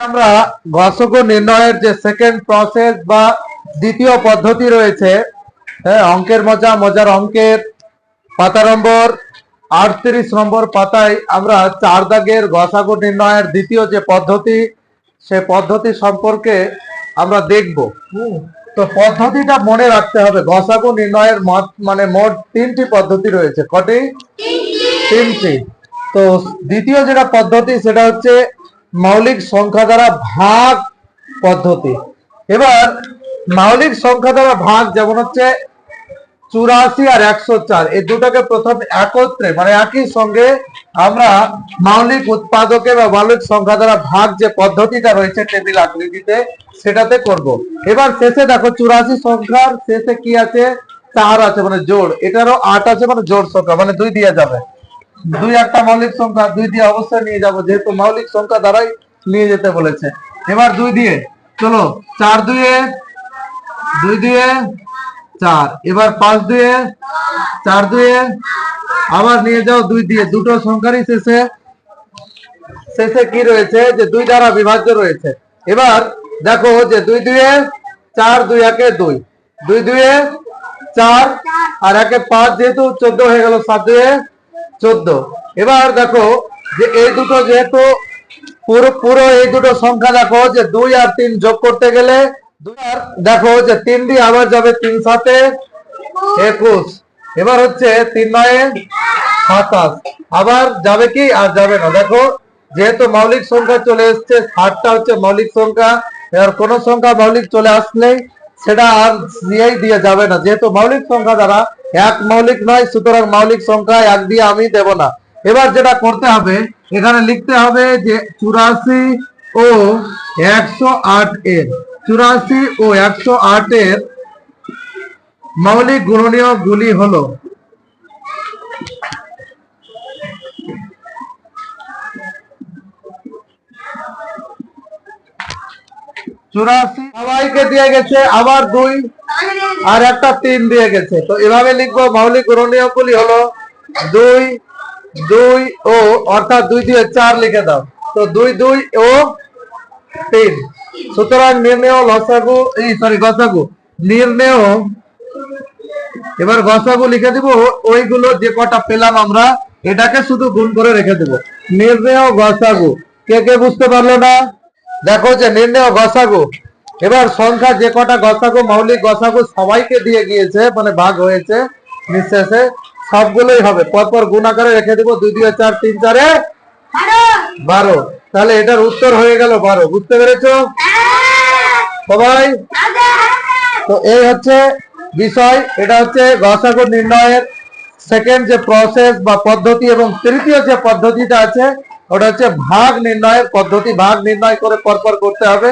আমরা ঘর্ষক নির্ণয়ের যে সেকেন্ড প্রসেস বা দ্বিতীয় পদ্ধতি রয়েছে হ্যাঁ অঙ্কের মজা মজার অঙ্কের পাতা নম্বর আটত্রিশ নম্বর পাতায় আমরা চার দাগের গসাগু নির্ণয়ের দ্বিতীয় যে পদ্ধতি সে পদ্ধতি সম্পর্কে আমরা দেখব। তো পদ্ধতিটা মনে রাখতে হবে গসাগু নির্ণয়ের মানে মোট তিনটি পদ্ধতি রয়েছে কটি? তিনটি। তো দ্বিতীয় যেটা পদ্ধতি সেটা হচ্ছে মৌলিক সংখ্যা দ্বারা ভাগ পদ্ধতি। এবার মৌলিক সংখ্যা দ্বারা ভাগ যেমন হচ্ছে চুরাশি আর একশো চার, এই দুটোকে প্রথম একত্রে মানে একই সঙ্গে আমরা মৌলিক উৎপাদকে বা মৌলিক সংখ্যা দ্বারা ভাগ যে পদ্ধতিটা রয়েছে টেবিল আকৃতিতে, সেটাতে করব। এবার শেষে দেখো চুরাশি সংখ্যার শেষে কি আছে? চার আছে মানে জোড়। এটারও আট আছে মানে জোড় সংখ্যা মানে দুই দিয়ে যাবে। দুই একটা মৌলিক সংখ্যা দুই দিয়ে অবশ্যই নিয়ে যাব, যেহেতু মৌলিক সংখ্যা দ্বারাই নিয়ে যেতে বলেছে। এবার দুই দিয়ে, চলো, চার দুয়ে, দুই দুয়ে, চার। এবার পাঁচ দুয়ে, চার দুয়ে, আবার নিয়ে যাও দুই দিয়ে। দুটো সংখ্যারই শেষে শেষে কি রয়েছে? যে দুই দ্বারা বিভাজ্য রয়েছে। এবার দেখো যে দুই দুয়ে, চার দুই একে দুই। দুই দুয়ে, চার, আর একে পাঁচ, যেহেতু চোদ্দ হয়ে গেল, সাত দুয়ে চোদ্দ। এবার দেখো যে এই দুটো যেহেতু পুরো পুরো এই দুটো সংখ্যা দেখো যে দুই আর তিন যোগ করতে গেলে দেখো যে তিন দিয়ে আবার যাবে তিন সাথে একুশ। এবার হচ্ছে তিন নয়ে সাতাশ। আবার যাবে কি আর যাবে না। দেখো যেহেতু মৌলিক সংখ্যা চলে এসছে ষাটটা হচ্ছে মৌলিক সংখ্যা, এবার কোন সংখ্যা মৌলিক চলে আসলেই সেটা আর দিয়েই দিয়ে যাবে না। যেহেতু মৌলিক সংখ্যা দ্বারা এক মৌলিক নয়, সুতরাং মৌলিক সংখ্যা এক দিয়ে আমি দেব না। এবার যেটা করতে হবে, এখানে লিখতে হবে যে চুরাশি ও একশো আট এর, চুরাশি ও একশো আট এর মৌলিক গুণনীয় গুলি হলো চুরাশি সবাইকে দিয়ে গেছে, আবার দুই। আর একটা তিন দিয়ে গেছে। তো এভাবে লিখব, মৌলিক গুণনীয় গুলি হলো দুই দুই ও, অর্থাৎ দুই দিয়ে চার লিখে দাও। তো দুই দুই ও তিন। সুতরাং নির্ণয় লসাগু, এই সরি গসাগু। নির্ণয়, এবার গসাগু লিখে দিব, ওইগুলো যে কটা পেলাম আমরা, এটাকে শুধু গুণ করে রেখে দেব। নির্ণয় গসাগু। কে কে বুঝতে পারল না? দেখো যে নির্ণয় গসাগু। এবার সংখ্যা যে কটা গসাগু মৌলিক গসাগু সবাইকে দিয়ে গিয়েছে মানে ভাগ হয়েছে নিঃশেষে সবগুলোই হবে। পরপর গুণ আকারে রেখে দেবো দুই দুই চার তিন চারে বারো। তাহলে এটার উত্তর হয়ে গেল বারো। বুঝতে পেরেছ? সবাই? তো এই হচ্ছে বিষয় এটা হচ্ছে গসাগু নির্ণয়ের সেকেন্ড যে প্রসেস বা পদ্ধতি এবং তৃতীয় যে পদ্ধতিটা আছে ওটা হচ্ছে ভাগ নির্ণয়ের পদ্ধতি। ভাগ নির্ণয় করে পরপর করতে হবে।